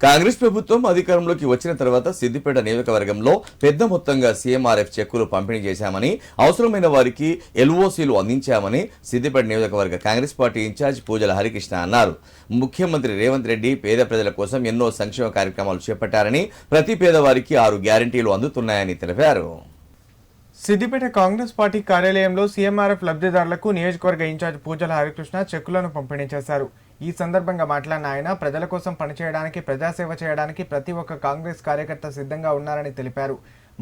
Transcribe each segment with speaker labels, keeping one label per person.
Speaker 1: కాంగ్రెస్ ప్రభుత్వం అధికారంలోకి వచ్చిన తర్వాత సిద్దిపేట నియోజకవర్గంలో పెద్ద మొత్తంగా సీఎంఆర్ఎఫ్ చెక్కులు పంపిణీ చేశామని అవసరమైన వారికి ఎల్ఓసీలు అందించామని సిద్దిపేట నియోజకవర్గ కాంగ్రెస్ పార్టీ ఇన్ఛార్జ్ పూజల హరికృష్ణ అన్నారు. ముఖ్యమంత్రి రేవంత్ రెడ్డి పేద ప్రజల కోసం ఎన్నో సంక్షేమ కార్యక్రమాలు చేపట్టారని ప్రతి పేదవారికి ఆరు గ్యారంటీలు అందుతున్నాయని తెలిపారు.
Speaker 2: సిద్దిపేట కాంగ్రెస్ పార్టీ కార్యాలయంలో సీఎంఆర్ఎఫ్ లబ్ధిదారులకు నియోజకవర్గ ఇన్ఛార్జ్ పూజల హరికృష్ణ చెక్కులను పంపిణీ చేశారు. ఈ సందర్భంగా మాట్లాడిన ఆయన ప్రజల కోసం పనిచేయడానికి ప్రజాసేవ చేయడానికి ప్రతి ఒక్క కాంగ్రెస్ కార్యకర్త సిద్ధంగా ఉన్నారని తెలిపారు.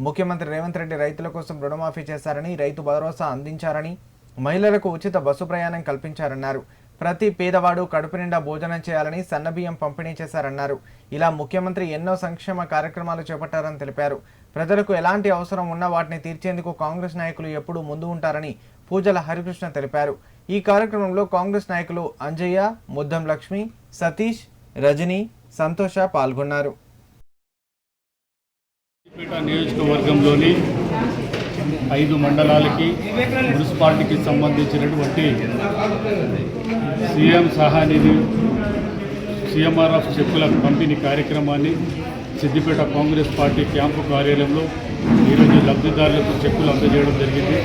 Speaker 2: ముఖ్యమంత్రి రేవంత్ రెడ్డి రైతుల కోసం రుణమాఫీ చేశారని రైతు భరోసా అందించారని మహిళలకు ఉచిత బస్సు ప్రయాణం కల్పించారన్నారు. ప్రతి పేదవాడు కడుపు నిండా భోజనం చేయాలని సన్నబియ్యం పంపిణీ చేశారన్నారు. ఇలా ముఖ్యమంత్రి ఎన్నో సంక్షేమ కార్యక్రమాలు చేపట్టారని తెలిపారు. ప్రజలకు ఎలాంటి అవసరం ఉన్నా వాటిని తీర్చేందుకు కాంగ్రెస్ నాయకులు ఎప్పుడూ ముందు ఉంటారని పూజల హరికృష్ణ తెలిపారు. ఈ కార్యక్రమంలో కాంగ్రెస్ నాయకులు అంజయ్య ముద్దం లక్ష్మి సతీష్ రజని సంతోష పాల్గొన్నారు.
Speaker 3: నియోజకవర్గంలోని ఐదు మండలాలకి మున్సిపాలిటీకి సంబంధించినటువంటి సీఎం సహానిధి సీఎంఆర్ఎఫ్ చెక్కుల పంపిణీ కార్యక్రమాన్ని సిద్దిపేట కాంగ్రెస్ పార్టీ క్యాంపు కార్యాలయంలో ఈరోజు లబ్ధిదారులకు చెక్కులు అందజేయడం జరిగింది.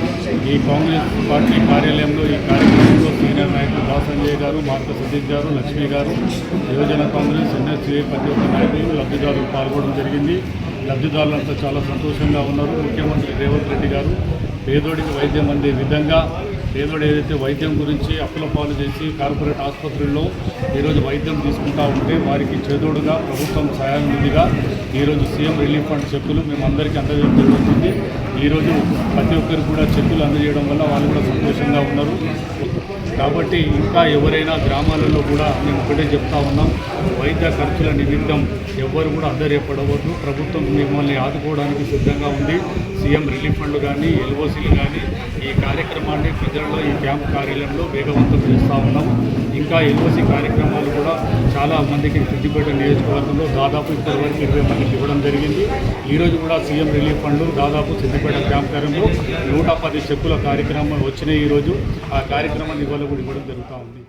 Speaker 3: ఈ కాంగ్రెస్ పార్టీ కార్యాలయంలో ఈ కార్యక్రమంలో సీనియర్ నాయకులు దా సంజయ్ గారు మార్క సతీష్ గారు లక్ష్మి గారు యువజన కాంగ్రెస్ ఎన్ఎస్సీ ప్రతి ఒక్క నాయకులు లబ్ధిదారులు పాల్గొనడం జరిగింది. లబ్ధిదారులంతా చాలా సంతోషంగా ఉన్నారు. ముఖ్యమంత్రి రేవంత్ రెడ్డి గారు పేదోడికి వైద్యం అందే విధంగా పేదోడు ఏదైతే వైద్యం గురించి అప్పుల పాలు చేసి కార్పొరేట్ ఆసుపత్రుల్లో ఈరోజు వైద్యం తీసుకుంటా ఉంటే వారికి చేదోడుగా ప్రభుత్వం సహాయం నిధిగా ఈరోజు సీఎం రిలీఫ్ ఫండ్ చెక్కులు మేము అందరికీ అందజేయడం జరుగుతుంది. ఈరోజు ప్రతి ఒక్కరికి కూడా చెక్కులు అందజేయడం వల్ల వాళ్ళు కూడా సంతోషంగా ఉన్నారు. కాబట్టి ఇంకా ఎవరైనా గ్రామాలలో కూడా మేము ఒకటే చెప్తా ఉన్నాం వైద్య ఖర్చుల నిమిత్తం ఎవ్వరు కూడా అద్దరేపడవద్దు ప్రభుత్వం మిమ్మల్ని ఆదుకోవడానికి సిద్ధంగా ఉంది. సీఎం రిలీఫ్ ఫండ్ కానీ ఎల్ఓసీలు కానీ ఈ కార్యక్రమాన్ని ప్రజల్లో ఈ క్యాంప్ కార్యాలయంలో వేగవంతం చేస్తూ ఉన్నాం. ఇంకా ఎల్ఓసీ కార్యక్రమాలు కూడా మందికి సిద్దిపేట నియోజకవర్గంలో దాదాపు ఇప్పటివరకు ఇరవై మందికి ఇవ్వడం జరిగింది. ఈరోజు కూడా సీఎం రిలీఫ్ ఫండ్ దాదాపు సిద్దిపేట క్యాంప్ కార్యంలో నూట పది చెక్కుల కార్యక్రమం వచ్చినాయి ఈరోజు ఆ కార్యక్రమాన్ని ఇవాళ కూడా ఇవ్వడం జరుగుతూ ఉంది.